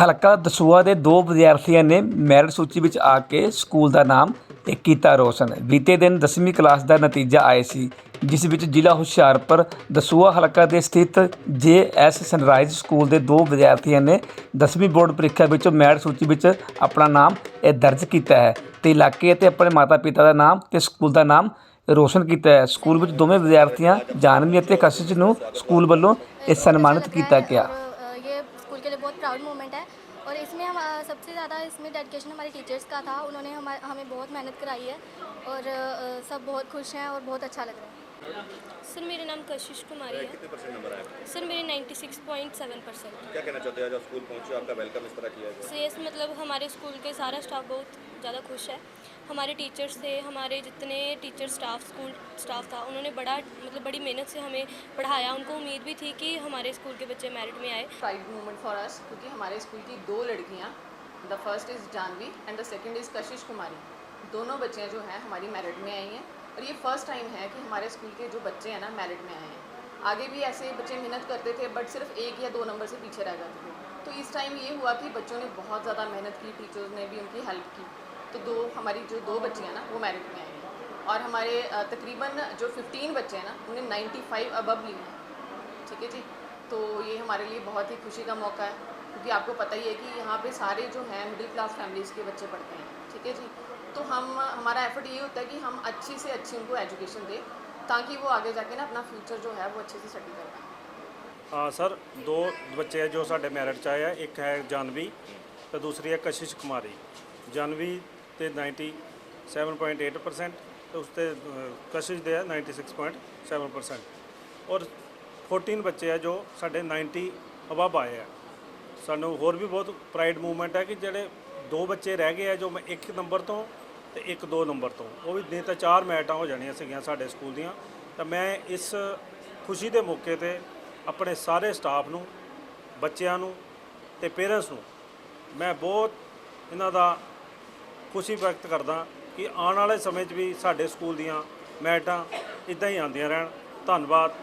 ਹਲਕਾ ਦਸੂਆ ਦੇ ਦੋ ਵਿਦਿਆਰਥੀਆਂ ਨੇ ਮੈਰਿਟ ਸੂਚੀ ਵਿੱਚ ਆ ਕੇ ਸਕੂਲ ਦਾ ਨਾਮ ਤੇ ਕੀਤਾ ਰੋਸ਼ਨ। ਬੀਤੇ ਦਿਨ 10ਵੀਂ ਕਲਾਸ ਦਾ ਨਤੀਜਾ ਆਇਆ ਸੀ, ਜਿਸ ਵਿੱਚ ਜ਼ਿਲ੍ਹਾ ਹੁਸ਼ਿਆਰਪੁਰ ਦਸੂਆ ਹਲਕਾ ਦੇ ਸਥਿਤ ਜੇ ਜੇਐਸ ਸਨਰਾਈਜ਼ ਸਕੂਲ ਦੇ ਦੋ ਵਿਦਿਆਰਥੀਆਂ ਨੇ 10ਵੀਂ ਬੋਰਡ ਪ੍ਰੀਖਿਆ ਵਿੱਚੋਂ ਮੈਰਿਟ ਸੂਚੀ ਵਿੱਚ ਆਪਣਾ ਨਾਮ ਇਹ ਦਰਜ ਕੀਤਾ ਹੈ ਤੇ ਇਲਾਕੇ ਅਤੇ ਆਪਣੇ ਮਾਤਾ-ਪਿਤਾ ਦਾ ਨਾਮ ਤੇ ਸਕੂਲ ਦਾ ਨਾਮ ਰੋਸ਼ਨ ਕੀਤਾ ਹੈ। ਸਕੂਲ ਵਿੱਚ ਦੋਵੇਂ ਵਿਦਿਆਰਥੀਆਂ ਜਾਨਵੀ ਅਤੇ ਕਸ਼ਿਸ਼ ਨੂੰ ਸਕੂਲ ਵੱਲੋਂ ਇਹ ਸਨਮਾਨਿਤ ਕੀਤਾ ਗਿਆ। प्राउड मोमेंट है। और इसमें हम सबसे ज़्यादा इसमें डेडिकेशन हमारे टीचर्स का था। उन्होंने हमें बहुत मेहनत कराई है। और सब बहुत खुश हैं और बहुत अच्छा लग रहा है। सर मेरा नाम कशिश कुमारी है। कितने परसेंट नंबर आए सर मेरे 96.7 परसेंट क्या कहना चाहते हो? जब स्कूल पहुँचे आपका वेलकम इस तरह किया गया से इस मतलब हमारे स्कूल के सारा स्टाफ बहुत ज़्यादा खुश है। हमारे टीचर्स थे हमारे जितने टीचर स्टाफ स्कूल स्टाफ था उन्होंने बड़ा मतलब बड़ी मेहनत से हमें पढ़ाया। उनको उम्मीद भी थी कि हमारे स्कूल के बच्चे मेरिट में आए। प्राइड मोमेंट फॉर अस क्योंकि हमारे स्कूल की दो लड़कियाँ the first is Janvi and the second is Kashish Kumari. दोनों बच्चियाँ जो हैं हमारी मेरिट में आई हैं। और ये फ़र्स्ट टाइम है कि हमारे स्कूल के जो बच्चे हैं ना मेरिट में आए हैं। आगे भी ऐसे बच्चे मेहनत करते थे बट सिर्फ़ एक या दो नंबर से पीछे रह जाते थे। तो इस टाइम ये हुआ कि बच्चों ने बहुत ज़्यादा मेहनत की टीचर्स ने भी उनकी हेल्प की। तो दो, हमारी जो दो बच्चे हैं ना, वो मेरिट में आई हैं। और हमारे तकरीबन जो 15 बच्चे हैं ना, उन्हें 95 अबव लिए हैं। ठीक है जी? तो ये हमारे लिए बहुत ही खुशी का मौका है, क्योंकि आपको पता ही है कि यहाँ पे सारे जो हैं मिडिल क्लास फैमिलीज़ के बच्चे पढ़ते हैं। ठीक है जी? तो हम हमारा एफर्ट ये होता है कि हम अच्छी से अच्छी उनको एजुकेशन दें ताकि वो आगे जाके ना अपना फ्यूचर जो है वो अच्छे से सेटल कर पाएँ ਹਾਂ ਸਰ ਦੋ ਬੱਚੇ ਆ ਜੋ ਸਾਡੇ ਮੈਰਿਟ ਚ ਆਏ ਆ ਇੱਕ ਹੈ ਜਾਨਵੀ ਤੇ ਦੂਸਰੀ ਹੈ ਕਸ਼ਿਸ਼ ਕੁਮਾਰੀ ਜਾਨਵੀ ਤੇ 97.8% ਤੇ ਉਸ ਤੇ ਅ, ਕਸ਼ਿਸ਼ ਦੇ ਆ 96.7% ਔਰ 14 ਬੱਚੇ ਆ ਜੋ ਸਾਡੇ 90 ਅਬਵ ਆਏ ਆ ਸਾਨੂੰ ਹੋਰ ਵੀ ਬਹੁਤ ਪ੍ਰਾਈਡ ਮੂਵਮੈਂਟ ਹੈ ਕਿ ਜਿਹੜੇ ਦੋ ਬੱਚੇ ਰਹਿ ਗਏ ਆ ਜੋ ਮੈਂ ਇੱਕ ਨੰਬਰ ਤੋਂ ਤੇ ਇੱਕ ਦੋ ਨੰਬਰ ਤੋਂ। ਉਹ ਵੀ ਨਹੀਂ ਤਾਂ ਚਾਰ ਮੈਟਾਂ ਹੋ ਜਾਣੀਆਂ ਸੀਗੀਆਂ ਸਾਡੇ ਸਕੂਲ ਦੀਆਂ। ਤਾਂ ਮੈਂ ਇਸ ਖੁਸ਼ੀ ਦੇ ਮੌਕੇ ਤੇ ਆਪਣੇ ਸਾਰੇ ਸਟਾਫ ਨੂੰ, ਬੱਚਿਆਂ ਨੂੰ ਤੇ ਪੇਰੈਂਟਸ ਨੂੰ ਮੈਂ ਬਹੁਤ ਇਹਨਾਂ ਦਾ ਖੁਸ਼ੀ ਵਿਅਕਤ ਕਰਦਾ ਕਿ ਆਉਣ ਵਾਲੇ ਸਮੇਂ 'ਚ ਵੀ ਸਾਡੇ ਸਕੂਲ ਦੀਆਂ ਮੈਟਾਂ ਇਦਾਂ ਹੀ ਆਉਂਦੀਆਂ ਰਹਿਣ। ਧੰਨਵਾਦ।